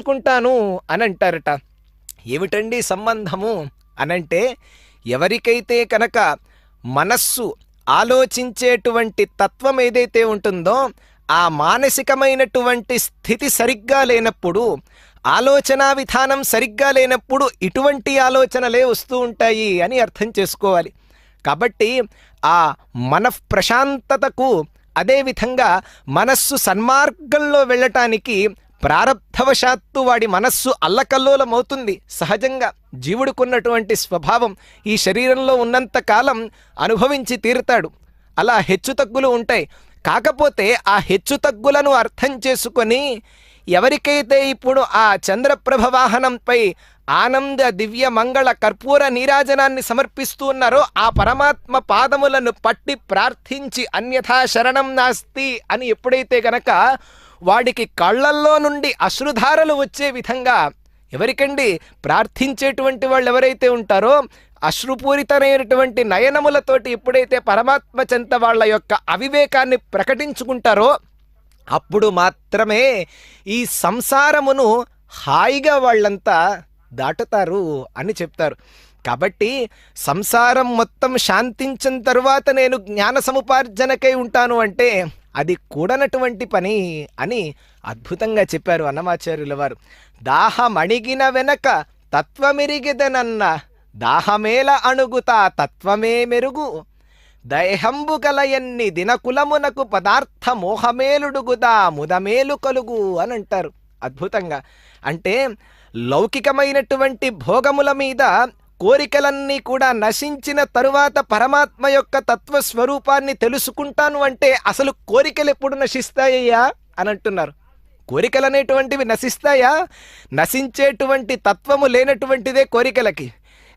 అనుకుంటాను అని అంటారట ఏమిటండి సంబంధము? అనంటే ఎవరికైతే కనుక మనస్సు ఆలోచించేటువంటి తత్వం ఏదైతే ఉంటుందో ఆ మానసికమైనటువంటి స్థితి సరిగ్గా లేనప్పుడు ఆలోచన విధానం సరిగ్గా లేనప్పుడు ఇటువంటి ఆలోచనలే వస్తూ ఉంటాయి అని అర్థం చేసుకోవాలి. కాబట్టి ఆ మన ప్రశాంతతకు అదేవిధంగా మనస్సు సన్మార్గంలో వెళ్ళటానికి ప్రారబ్ధవశాత్తు వాడి మనస్సు అల్లకల్లోలమవుతుంది. సహజంగా జీవుడుకున్నటువంటి స్వభావం ఈ శరీరంలో ఉన్నంత కాలం అనుభవించి తీరుతాడు. అలా హెచ్చుతగ్గులు ఉంటాయి. కాకపోతే ఆ హెచ్చుతగ్గులను అర్థం చేసుకొని ఎవరికైతే ఇప్పుడు ఆ చంద్రప్రభ వాహనంపై ఆనంద దివ్య మంగళ కర్పూర నీరాజనాన్ని సమర్పిస్తూ ఉన్నారో ఆ పరమాత్మ పాదములను పట్టి ప్రార్థించి అన్యథా శరణం నాస్తి అని ఎప్పుడైతే గనక వాడికి కళ్ళల్లో నుండి అశ్రుధారలు వచ్చే విధంగా ఎవరికండి ప్రార్థించేటువంటి వాళ్ళు ఎవరైతే ఉంటారో అశ్రుపూరితమైనటువంటి నయనములతోటి ఎప్పుడైతే పరమాత్మ చెంత వాళ్ళ యొక్క అవివేకాన్ని ప్రకటించుకుంటారో అప్పుడు మాత్రమే ఈ సంసారమును హాయిగా వాళ్ళంతా దాటుతారు అని చెప్తారు. కాబట్టి సంసారం మొత్తం శాంతించిన తరువాత నేను జ్ఞాన సముపార్జనకై ఉంటాను అంటే అది కూడనటువంటి పని అని అద్భుతంగా చెప్పారు అన్నమాచార్యుల వారు. దాహమణిగిన వెనక తత్వమిరిగిదనన్న దాహమేల అణుగుతా తత్వమే మెరుగు. దైహంబు కలయన్ని దినకులమునకు పదార్థ మోహమేలుడుగుదా ముదమేలు కలుగు అని అంటారు. అద్భుతంగా. అంటే లౌకికమైనటువంటి భోగముల మీద కోరికలన్నీ కూడా నశించిన తరువాత పరమాత్మ యొక్క తత్వ స్వరూపాన్ని తెలుసుకుంటాను అంటే అసలు కోరికలు ఎప్పుడు నశిస్తాయ్యా అని అంటున్నారు. కోరికలు అనేటువంటివి నశిస్తాయా? నశించేటువంటి తత్వము లేనటువంటిదే కోరికలకి.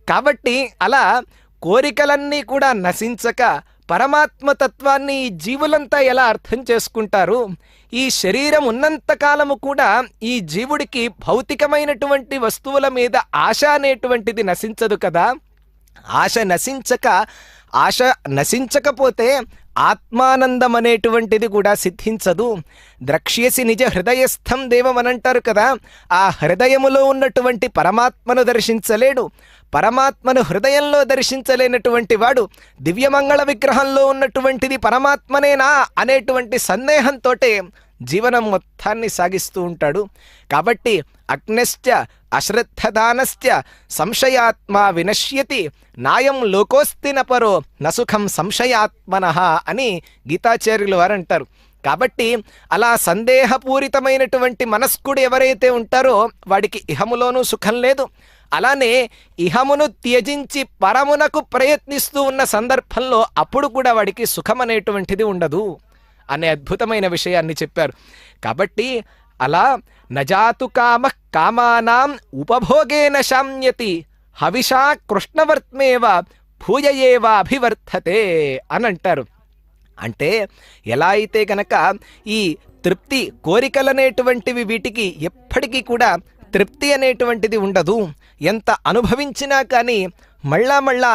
కాబట్టి అలా కోరికలన్నీ కూడా నశించక పరమాత్మ తత్వాన్ని ఈ జీవులంతా ఎలా అర్థం చేసుకుంటారు? ఈ శరీరం ఉన్నంతకాలము కూడా ఈ జీవుడికి భౌతికమైనటువంటి వస్తువుల మీద ఆశ అనేటువంటిది నశించదు కదా? ఆశ నశించక ఆశ నశించకపోతే ఆత్మానందం అనేటువంటిది కూడా సిద్ధించదు. ద్రక్ష్యసి నిజ హృదయస్థం దేవం కదా ఆ హృదయములో ఉన్నటువంటి పరమాత్మను దర్శించలేడు. పరమాత్మను హృదయంలో దర్శించలేనటువంటి వాడు దివ్యమంగళ విగ్రహంలో ఉన్నటువంటిది పరమాత్మనేనా అనేటువంటి సందేహంతోటే జీవనం మొత్తాన్ని సాగిస్తూ ఉంటాడు. కాబట్టి అగ్నశ్చ అశ్రద్ధదానస్య సంశయాత్మ వినశ్యతి. నాయం లోకోస్తి పరో నసుఖం సంశయాత్మన అని గీతాచార్యులు వారు అంటారు కాబట్టి అలా సందేహపూరితమైనటువంటి మనస్కుడు ఎవరైతే ఉంటారో వాడికి ఇహములోనూ సుఖం లేదు. అలానే ఇహమును త్యజించి పరమునకు ప్రయత్నిస్తూ ఉన్న సందర్భంలో అప్పుడు కూడా వాడికి సుఖం అనేటువంటిది ఉండదు. అనే అద్భుతమైన విషయాన్ని చెప్పారు. కాబట్టి అలా నజాతు కామ కామానాం ఉపభోగేన శామ్యతి హవిషా కృష్ణవర్త్మేవ భూయయేవ అభివర్ధతే అని అంటారు అంటే ఎలా అయితే గనక ఈ తృప్తి కోరికలనేటువంటివి వీటికి ఎప్పటికీ కూడా తృప్తి అనేటువంటిది ఉండదు. ఎంత అనుభవించినా కానీ మళ్ళా మళ్ళా